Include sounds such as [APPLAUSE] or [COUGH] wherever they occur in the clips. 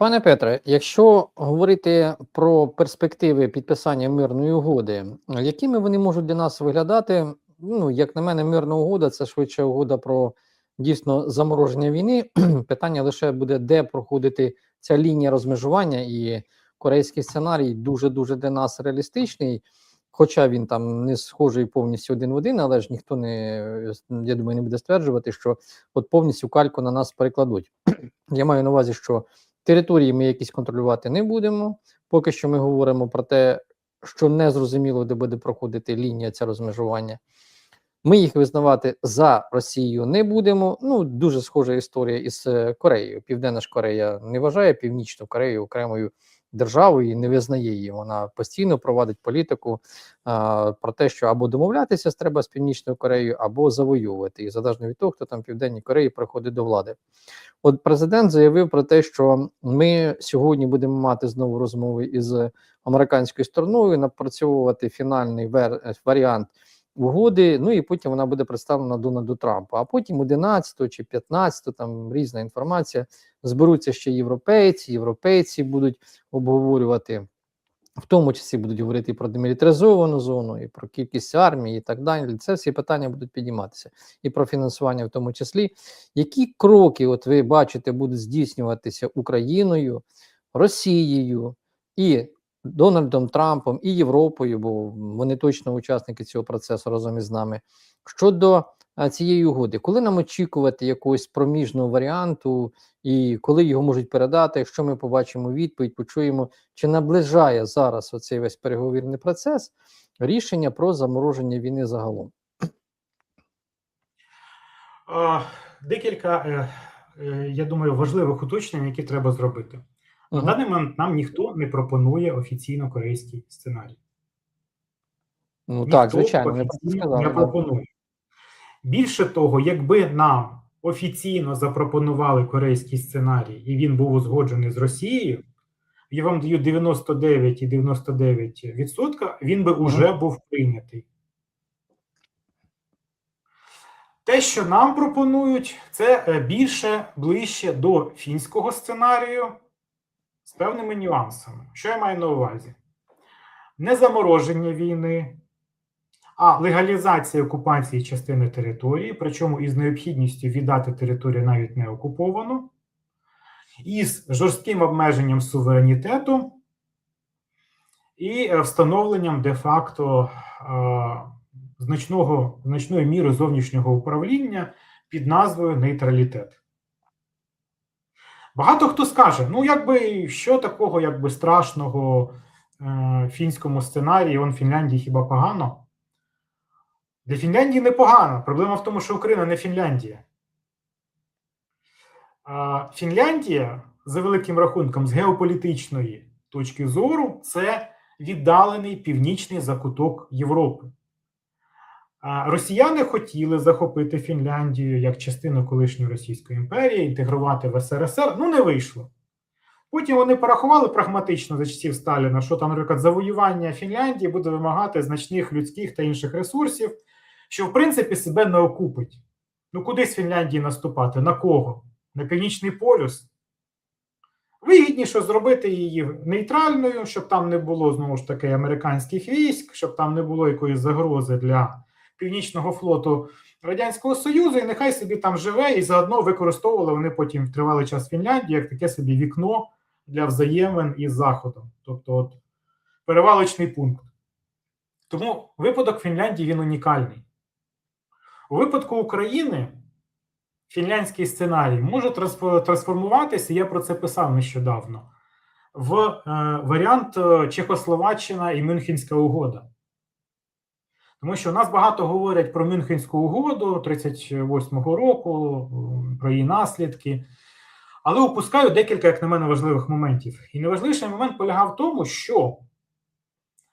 Пане Петре, якщо говорити про перспективи підписання мирної угоди, якими вони можуть для нас виглядати? Ну, як на мене, мирна угода це швидше угода про дійсно замороження війни. [CLEARS THROAT] Питання лише буде, де проходити ця лінія розмежування, і корейський сценарій дуже дуже для нас реалістичний. Хоча він там не схожий повністю один в один, але ж ніхто не я думаю, не буде стверджувати, що от повністю кальку на нас перекладуть. [CLEARS THROAT] Я маю на увазі, що Території ми якісь контролювати не будемо. Поки що ми говоримо про те, що не зрозуміло, де буде проходити лінія ця розмежування. Ми їх визнавати за Росію не будемо. Ну, дуже схожа історія із е, Кореєю. Південна ж Корея не вважає Північну Корею окремою державою і не визнає її. Вона постійно проводить політику а, про те, що або домовлятися треба з Північною Кореєю, або завоювати. І залежно від того, хто там в Південній Кореї приходить до влади. От президент заявив про те, що ми сьогодні будемо мати знову розмови із американською стороною, напрацьовувати фінальний вер... варіант угоди. Ну і потім вона буде представлена Дональду Трампу. А потім 11 чи 15, там різна інформація. Зберуться ще європейці, європейці будуть обговорювати. В тому числі будуть говорити і про демілітаризовану зону, і про кількість армії, і так далі. Це всі питання будуть підійматися, і про фінансування, в тому числі. Які кроки, от ви бачите, будуть здійснюватися Україною, Росією і Дональдом Трампом і Європою, бо вони точно учасники цього процесу разом із нами щодо цієї угоди, коли нам очікувати якогось проміжного варіанту, і коли його можуть передати, якщо ми побачимо відповідь, почуємо, чи наближає зараз оцей весь переговірний процес рішення про замороження війни загалом? Декілька, е, е, я думаю, важливих уточнень, які треба зробити. На даний момент нам ніхто не пропонує офіційно корейський сценарій. Ну ніхто так, звичайно, не, сказали, не пропонує. Більше того, якби нам офіційно запропонували корейський сценарій, і він був узгоджений з Росією, я вам даю 99,99%, він би вже був прийнятий. Те, що нам пропонують, це е, більше ближче до фінського сценарію з певними нюансами. Що я маю на увазі? Не замороження війни, а легалізація окупації частини території, причому із необхідністю віддати територію навіть не окуповану, із жорстким обмеженням суверенітету і е, встановленням де-факто значного, значної міри зовнішнього управління під назвою нейтралітет. Багато хто скаже, ну якби що такого якби страшного е, фінському сценарії, он Фінляндії хіба погано? Для Фінляндії непогано. Проблема в тому, що Україна не Фінляндія. А Фінляндія, за великим рахунком, з геополітичної точки зору, це віддалений північний закуток Європи. Росіяни хотіли захопити Фінляндію як частину колишньої Російської імперії, інтегрувати в СРСР. Ну, не вийшло. Потім вони порахували прагматично за часів Сталіна, що там, наприклад, завоювання Фінляндії буде вимагати значних людських та інших ресурсів, що в принципі себе не окупить. Ну, куди з Фінляндії наступати? На кого? На Північний полюс? Вигідніше зробити її нейтральною, щоб там не було знову ж таки американських військ, щоб там не було якоїсь загрози для. Північного флоту Радянського Союзу, і нехай собі там живе, і заодно використовували вони потім тривалий час Фінляндії як таке собі вікно для взаємин із Заходом, тобто от перевалочний пункт. Тому випадок Фінляндії він унікальний. У випадку України фінляндський сценарій може трансформуватися, я про це писав нещодавно, в е, варіант е, Чехословаччина і Мюнхенська угода. Тому що нас багато говорять про Мюнхенську угоду 38-го року, про її наслідки. Але опускаю декілька, як на мене, важливих моментів. І найважливіший момент полягав в тому, що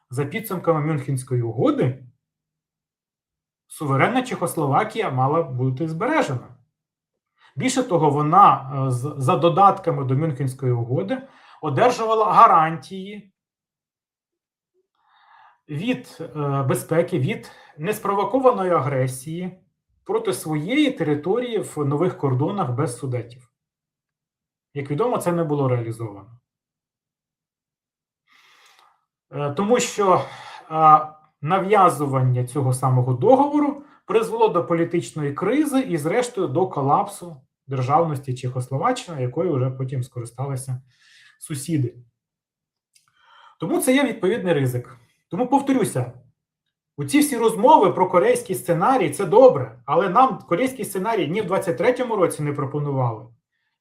за підсумками Мюнхенської угоди суверенна Чехословакія мала бути збережена. Більше того, вона е, за додатками до Мюнхенської угоди одержувала гарантії від е, безпеки, від неспровокованої агресії проти своєї території в нових кордонах без судетів. Як відомо, це не було реалізовано. Е, Тому що е, нав'язування цього самого договору призвело до політичної кризи і, зрештою, до колапсу державності Чехословаччини, якою вже потім скористалися сусіди. Тому це є відповідний ризик. Тому повторюся: у ці всі розмови про корейський сценарій це добре, але нам корейський сценарій ні в 23-му році не пропонували.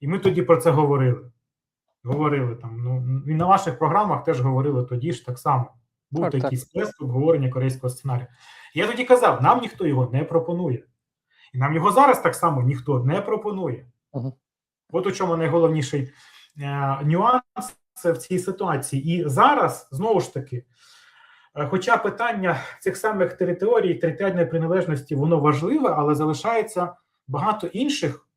І ми тоді про це говорили. Говорили там. Ну і на ваших програмах теж говорили тоді ж так само. Був Так, так. такий список обговорення корейського сценарію. Я тоді казав, нам ніхто його не пропонує. І нам його зараз так само ніхто не пропонує. Мгм. От у чому найголовніший е, нюанс в цій ситуації. І зараз, знову ж таки, хоча питання цих самих територій, територіальної приналежності, воно важливе, але залишається багато інших,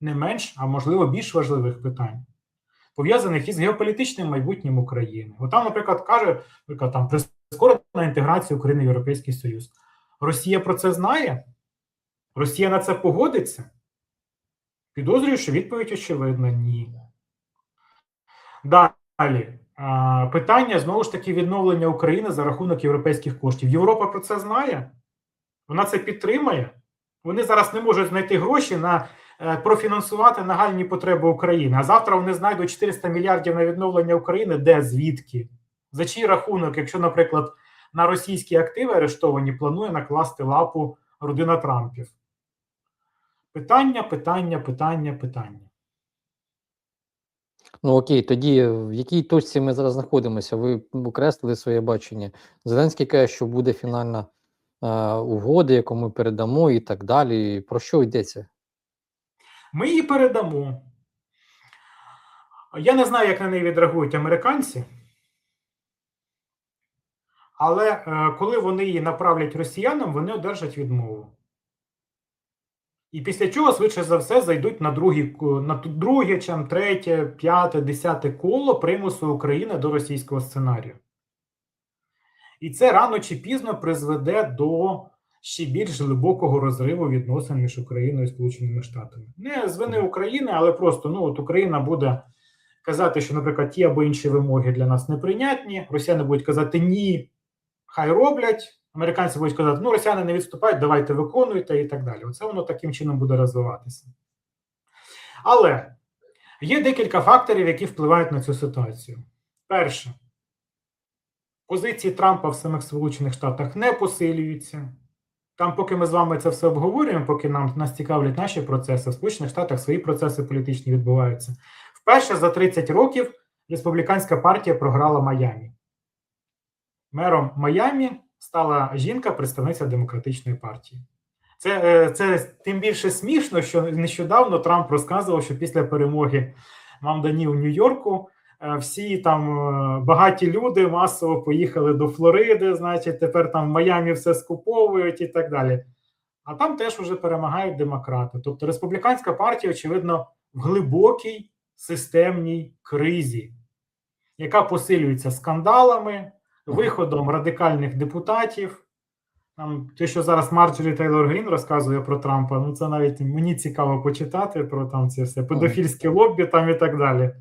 не менш, а можливо більш важливих питань, пов'язаних із геополітичним майбутнім України. От там, наприклад, каже, наприклад, там прискорена інтеграція України в Європейський Союз. Росія про це знає? Росія на це погодиться? Підозрюю, що відповідь очевидна ні. Далі. Питання знову ж таки відновлення України за рахунок європейських коштів. Європа про це знає? Вона це підтримає? Вони зараз не можуть знайти гроші на е, профінансувати нагальні потреби України. А завтра вони знайдуть 400 мільярдів на відновлення України. Де звідки? За чий рахунок, якщо, наприклад, на російські активи арештовані планує накласти лапу родина Трампів? Питання, питання, питання, питання. Ну окей, тоді в якій точці ми зараз знаходимося? Ви окреслили своє бачення. Зеленський каже, що буде фінальна е, угода, яку ми передамо, і так далі. Про що йдеться? Ми її передамо. Я не знаю, як на неї відреагують американці. Але е, коли вони її направлять росіянам, вони одержать відмову. І після чого, швидше за все, зайдуть на, другі, на друге, чим третє, п'яте, десяте коло примусу України до російського сценарію. І це рано чи пізно призведе до ще більш глибокого розриву відносин між Україною і Сполученими Штатами. Не з вини України, але просто ну от Україна буде казати, що, наприклад, ті або інші вимоги для нас неприйнятні. Росіяни будуть казати ні, хай роблять. Американці будуть казати, ну росіяни не відступають, давайте виконуйте і так далі. Оце воно таким чином буде розвиватися. Але є декілька факторів, які впливають на цю ситуацію. Перше, позиції Трампа в самих Сполучених Штатах не посилюються. Там, поки ми з вами це все обговорюємо, поки нам нас цікавлять наші процеси, в Сполучених Штатах свої процеси політичні відбуваються. Вперше за 30 років республіканська партія програла Майамі. Мером Майамі стала жінка, представниця демократичної партії. Це, е, це тим більше смішно, що нещодавно Трамп розказував, що після перемоги Мамдані у Нью-Йорку е, всі там е, багаті люди масово поїхали до Флориди, значить, тепер там в Майамі все скуповують і так далі. А там теж вже перемагають демократи. Тобто республіканська партія, очевидно, в глибокій системній кризі, яка посилюється скандалами, виходом радикальних депутатів. Там, те, що зараз Марджорі Тейлор Грін розказує про Трампа, ну це навіть мені цікаво почитати про там це все педофільське лоббі там і так далі.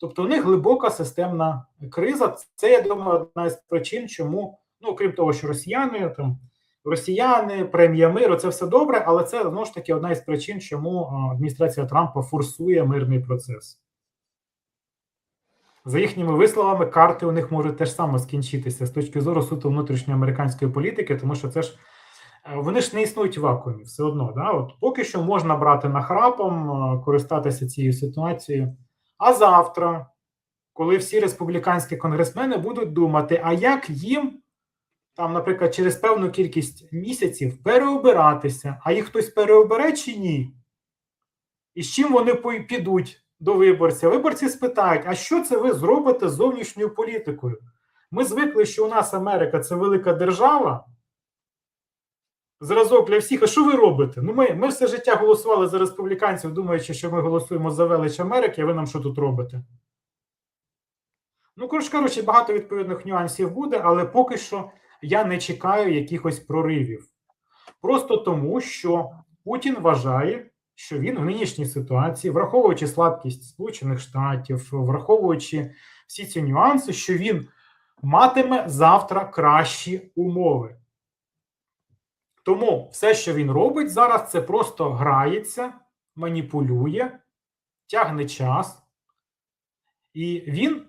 Тобто, у них глибока системна криза. Це, я думаю, одна з причин, чому, ну, крім того, що росіяни там. Росіяни, премія миру, це все добре, але це знову ж таки одна із причин, чому адміністрація Трампа форсує мирний процес. За їхніми висловами, карти у них можуть теж само скінчитися з точки зору суто внутрішньої американської політики, тому що це ж е, вони ж не існують в вакуумі все одно. Да? От поки що можна брати нахрапом, е, користатися цією ситуацією. А завтра, коли всі республіканські конгресмени будуть думати, а як їм там, наприклад, через певну кількість місяців переобиратися, а їх хтось переобере чи ні? І з чим вони підуть до виборця? Виборці спитають: а що це ви зробите з зовнішньою політикою? Ми звикли, що у нас Америка це велика держава. Зразок для всіх, а що ви робите? Ну, ми, ми все життя голосували за республіканців, думаючи, що ми голосуємо за велич Америки, а ви нам що тут робите? Ну, коротше багато відповідних нюансів буде, але поки що я не чекаю якихось проривів. Просто тому, що Путін вважає, що він в нинішній ситуації, враховуючи слабкість Сполучених Штатів, враховуючи всі ці нюанси, що він матиме завтра кращі умови. Тому все, що він робить зараз, це просто грається, маніпулює, тягне час, і він,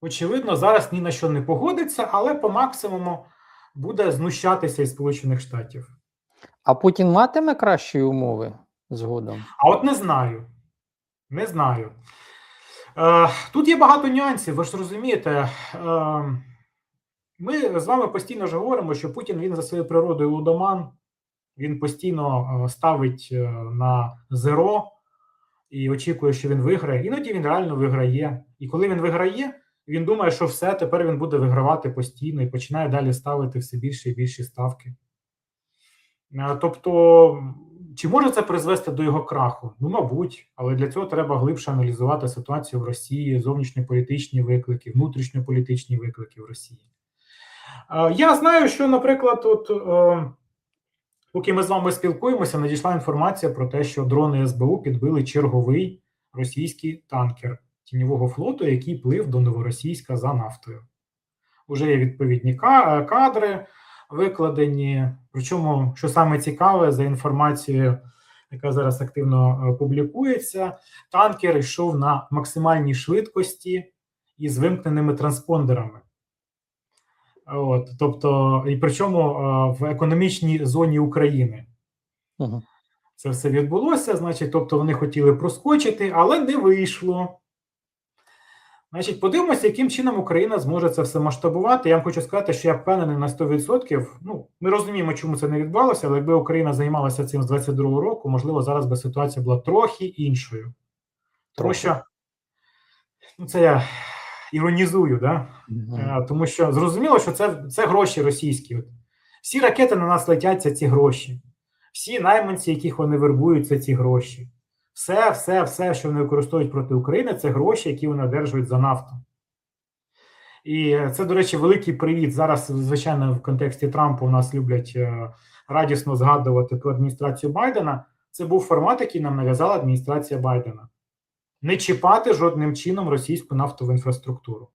очевидно, зараз ні на що не погодиться, але по максимуму буде знущатися із Сполучених Штатів. А Путін матиме кращі умови згодом? А от не знаю. Не знаю. Е, тут є багато нюансів, ви ж розумієте. Е, ми з вами постійно ж говоримо, що Путін він за своєю природою лудоман, він постійно е, ставить е, на зеро і очікує, що він виграє. Іноді він реально виграє. І коли він виграє, він думає, що все, тепер він буде вигравати постійно і починає далі ставити все більше і більші ставки. Е, Тобто, чи може це призвести до його краху? Ну, мабуть, але для цього треба глибше аналізувати ситуацію в Росії, зовнішньополітичні виклики, внутрішньополітичні виклики в Росії. Я знаю, що, наприклад, от, е, поки ми з вами спілкуємося, надійшла інформація про те, що дрони СБУ підбили черговий російський танкер тіньового флоту, який плив до Новоросійська за нафтою. Уже є відповідні кадри викладені. Причому, що саме цікаве, за інформацією, яка зараз активно е, публікується, танкер йшов на максимальній швидкості із вимкненими транспондерами. От, тобто, і причому е, в економічній зоні України. Угу. Це все відбулося, значить, тобто вони хотіли проскочити, але не вийшло. Значить, подивимося, яким чином Україна зможе це все масштабувати. Я вам хочу сказати, що я впевнений на 100%. Ну, ми розуміємо, чому це не відбулося, але якби Україна займалася цим з 22-го року, можливо, зараз би ситуація була трохи іншою. Тому що ну, це я іронізую, да? Угу. Тому що зрозуміло, що це, це гроші російські. От. Всі ракети на нас летять, це ці гроші. Всі найманці, яких вони вербують, це ці гроші. Все, все, все, що вони використовують проти України, це гроші, які вони одержують за нафту. І це, до речі, великий привіт. Зараз, звичайно, в контексті Трампа у нас люблять е, радісно згадувати про адміністрацію Байдена. Це був формат, який нам нав'язала адміністрація Байдена. Не чіпати жодним чином російську нафтову інфраструктуру.